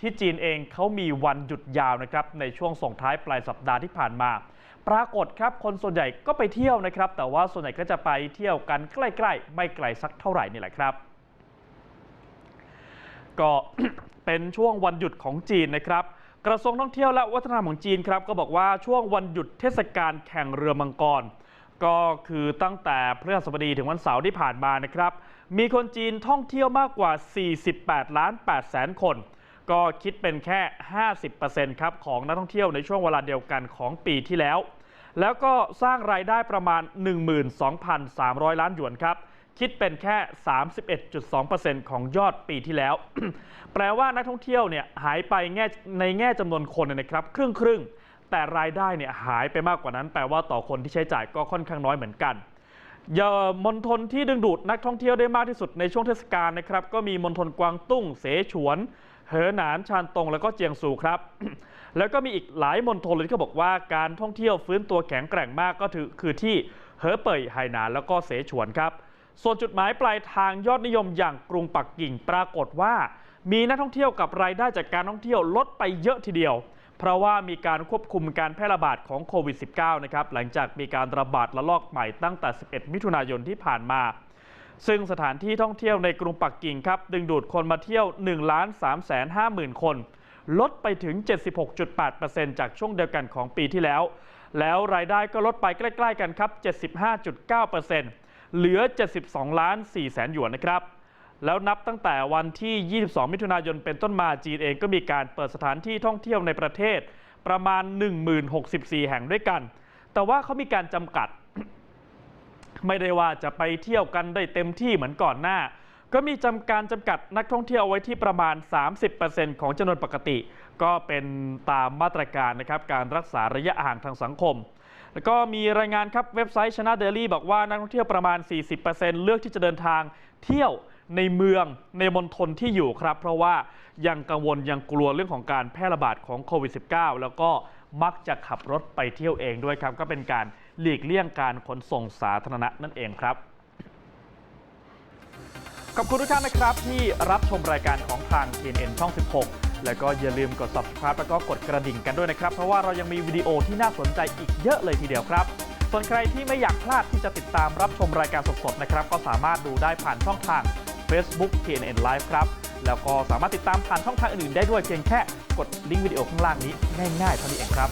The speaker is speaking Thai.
ที่จีนเองเขามีวันหยุดยาวนะครับในช่วงส่งท้ายปลายสัปดาห์ที่ผ่านมา ปรากฏครับคนส่วนใหญ่ก็ไปเที่ยวนะครับ แต่ว่าส่วนใหญ่ก็จะไปเที่ยวกันใกล้ ๆ ไม่ไกลสักเท่าไหร่นี่แหละครับ ก็เป็นช่วงวันหยุดของจีนนะครับกระทรวงท่องเที่ยวและวัฒนธรรมของจีนครับก็บอกว่าช่วงวันหยุดเทศกาลแข่งเรือมังกร ก็คือตั้งแต่พฤหัสบดีถึงวันเสาร์ที่ผ่านมานะครับ มีคนจีนท่องเที่ยวมากกว่า 48 ล้าน8แสนคน ก็คิดเป็นแค่ 50%ครับของนักท่องเที่ยวในช่วงเวลาเดียวกันของปีที่แล้ว แล้วก็สร้างรายได้ประมาณ 12,300 ล้านหยวนครับ คิดเป็นแค่ 31.2%ของยอดปีที่แล้ว แปลว่านักท่องเที่ยวเนี่ยหายไปแง่ในแง่จำนวนคนนะครับ ครึ่งครึ่งแต่รายได้เนี่ยหายไปมากกว่านั้น แปลว่าต่อคนที่ใช้จ่ายก็ค่อนข้างน้อยเหมือนกันเยอมณฑลที่ดึงดูดนักท่องเที่ยวได้มากที่สุดในช่วงเทศกาลนะครับ ก็มีมณฑลกวางตุ้ง เสฉวน เหอหนานชานตงแล้วก็เจียงซูครับ แล้วก็มีอีกหลายมณฑลเลยที่เขาบอกว่าการท่องเที่ยวฟื้นตัวแข็งแกร่งมากก็ถือคือที่เหอเป่ยไหหนานแล้วก็เสฉวนครับ ส่วนจุดหมายปลายทางยอดนิยมอย่างกรุงปักกิ่งปรากฏว่า มีนักท่องเที่ยวกับรายได้จากการท่องเที่ยวลดไปเยอะทีเดียว เพราะว่ามีการควบคุมการแพร่ระบาดของโควิด -19 นะครับหลังจากมีการระบาดระลอกใหม่ตั้งแต่ 11 มิถุนายนที่ผ่านมา ซึ่งสถานที่ท่องเที่ยวในกรุงปักกิ่งครับ ดึงดูดคนมาเที่ยว1 3 5 0 0 0 0 คน ลดไปถึง 76.8%จากช่วงเดียวกันของปีที่แล้ว แล้วรายได้ก็ลดไปใกล้ ๆ กันครับ 75.9%เหลือ 72 ล้าน4แสนหยวนนะครับ แล้วนับตั้งแต่วันที่ 22 มิถุนายนเป็นต้นมาจีนเองก็มีการเปิดสถานที่ท่องเที่ยวในประเทศ ประมาณ 1064 แห่งด้วยกัน แต่ว่าเขามีการจำกัด ไม่ได้ว่าจะไปเที่ยวกันได้เต็มที่เหมือนก่อนหน้า ก็มีจำการจำกัดนักท่องเที่ยวเอาไว้ที่ประมาณ 30%ของจำนวนปกติ ก็เป็นตามมาตรการนะครับการรักษาระยะห่างทางสังคมแล้วก็มีรายงานครับเว็บไซต์ชนะเดลี่บอกว่านักท่องเที่ยวประมาณ 40%เลือกที่จะเดินทางเที่ยวในเมืองในมณฑลที่อยู่ครับ เพราะว่ายังกังวลยังกลัวเรื่องของการแพร่ระบาดของโควิด -19 แล้วก็ มักจะขับรถไปเที่ยวเองด้วยครับ ก็เป็นการหลีกเลี่ยงการขนส่งสาธารณะนั่นเองครับขอบคุณทุกท่านนะครับ ที่รับชมรายการของทาง TNN ช่อง 16 แล้วก็อย่าลืมกด subscribe แล้วก็กดกระดิ่งกันด้วยนะครับ เพราะว่าเรายังมีวิดีโอที่น่าสนใจอีกเยอะเลยทีเดียวครับ ส่วนใครที่ไม่อยากพลาดที่จะติดตามรับชมรายการสดๆนะครับ ก็สามารถดูได้ผ่านช่องทาง Facebook TNN Live ครับ แล้วก็สามารถติดตามผ่านช่องทางอื่นๆได้ด้วยเพียงแค่ กดลิงก์วิดีโอข้างล่างนี้ง่ายๆเท่านี้เองครับ